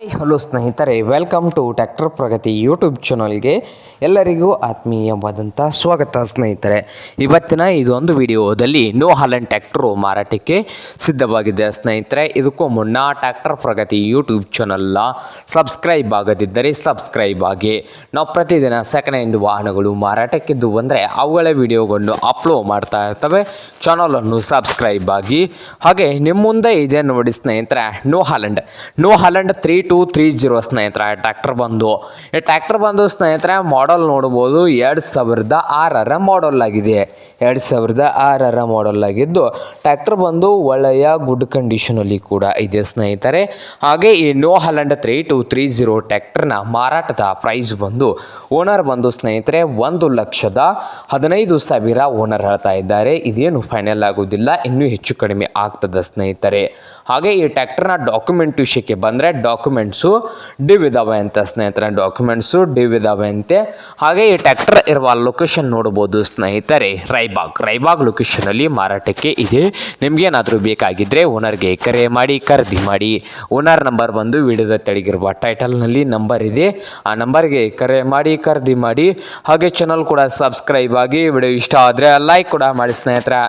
Hello ಸ್ನೇಹಿತರೆ welcome to tractor Pragati YouTube ಚಾನಲ್ಗೆ ಎಲ್ಲರಿಗೂ ಆತ್ಮೀಯವಾದಂಥ ಸ್ವಾಗತ ಸ್ನೇಹಿತರೆ. ಇವತ್ತಿನ ಇದೊಂದು ವಿಡಿಯೋದಲ್ಲಿ ನೋ ಹಾಲೆಂಡ್ ಟ್ಯಾಕ್ಟ್ರು ಮಾರಾಟಕ್ಕೆ ಸಿದ್ಧವಾಗಿದೆ ಸ್ನೇಹಿತರೆ. ಇದಕ್ಕೂ ಮುನ್ನ ಟ್ಯಾಕ್ಟರ್ ಪ್ರಗತಿ ಯೂಟ್ಯೂಬ್ ಚಾನಲ್ನ ಸಬ್ಸ್ಕ್ರೈಬ್ ಆಗದಿದ್ದರೆ ಸಬ್ಸ್ಕ್ರೈಬ್ ಆಗಿ. ನಾವು ಪ್ರತಿದಿನ ಸೆಕೆಂಡ್ ಹ್ಯಾಂಡ್ ವಾಹನಗಳು ಮಾರಾಟಕ್ಕಿದ್ದು ಬಂದರೆ ಅವುಗಳ ವಿಡಿಯೋಗಳನ್ನು ಅಪ್ಲೋಡ್ ಮಾಡ್ತಾ ಇರ್ತವೆ. ಚಾನಲನ್ನು ಸಬ್ಸ್ಕ್ರೈಬ್ ಆಗಿ. ಹಾಗೆ ನಿಮ್ಮ ಮುಂದೆ ಇದೆ ನೋಡಿ ಸ್ನೇಹಿತರೆ New Holland New Holland three two three zero ಸ್ನೇಹಿತರೆ, ಟ್ರ್ಯಾಕ್ಟರ್ ಬಂದು. ಈ ಟ್ರ್ಯಾಕ್ಟರ್ ಬಂದು ಸ್ನೇಹಿತರೆ ಮಾಡಲ್ ನೋಡ್ಬೋದು, ಎರಡು ಸಾವಿರದ ಆರರ ಮಾಡಲ್ ಆಗಿದೆ. ಎರಡು ಸಾವಿರದ ಆರರ ಮಾಡಲ್ ಆಗಿದ್ದು, ಟ್ರ್ಯಾಕ್ಟರ್ ಬಂದು ಒಳ್ಳೆಯ ಗುಡ್ ಕಂಡೀಷನಲ್ಲಿ ಕೂಡ ಇದೆ ಸ್ನೇಹಿತರೆ. ಹಾಗೆ ಈ New Holland three two three zero ಟ್ರ್ಯಾಕ್ಟರ್ನ ಮಾರಾಟದ ಪ್ರೈಸ್ ಬಂದು ಓನರ್ ಬಂದು ಸ್ನೇಹಿತರೆ, ಒಂದು ಲಕ್ಷದ ಹದಿನೈದು ಸಾವಿರ ಓನರ್ ಹೇಳ್ತಾ ಇದ್ದಾರೆ. ಇದೇನು ಫೈನಲ್ ಆಗೋದಿಲ್ಲ, ಇನ್ನೂ ಹೆಚ್ಚು ಕಡಿಮೆ ಆಗ್ತದೆ ಸ್ನೇಹಿತರೆ. ಹಾಗೆ ಈ ಟ್ಯಾಕ್ಟರ್ನ ಡಾಕ್ಯುಮೆಂಟ್ ವಿಷಯಕ್ಕೆ ಬಂದರೆ ಡಾಕ್ಯುಮೆಂಟ್ಸು ಡಿವ್ ಇದ್ದಾವೆ ಅಂತ ಸ್ನೇಹಿತರೆ ಡಾಕ್ಯುಮೆಂಟ್ಸು ಡಿವ್ ವಿದಾವೆ ಅಂತೆ ಹಾಗೆ ಈ ಟ್ರ್ಯಾಕ್ಟರ್ ಇರುವ ಲೊಕೇಶನ್ ನೋಡ್ಬೋದು ಸ್ನೇಹಿತರೆ, ರೈಬಾಗ್. ರೈಬಾಗ್ ಲೊಕೇಶನಲ್ಲಿ ಮಾರಾಟಕ್ಕೆ ಇದೆ. ನಿಮಗೇನಾದರೂ ಬೇಕಾಗಿದ್ದರೆ ಓನರ್ಗೆ ಕರೆ ಮಾಡಿ, ಖರೀದಿ ಮಾಡಿ. ಓನರ್ ನಂಬರ್ ಬಂದು ವಿಡಿಯೋದ ತೆಳಗಿರುವ ಟೈಟಲ್ನಲ್ಲಿ ನಂಬರ್ ಇದೆ. ಆ ನಂಬರ್ಗೆ ಕರೆ ಮಾಡಿ, ಖರೀದಿ ಮಾಡಿ. ಹಾಗೆ ಚಾನಲ್ ಕೂಡ ಸಬ್ಸ್ಕ್ರೈಬ್ ಆಗಿ, ವಿಡಿಯೋ ಇಷ್ಟ ಆದರೆ ಲೈಕ್ ಕೂಡ ಮಾಡಿ ಸ್ನೇಹಿತರೆ.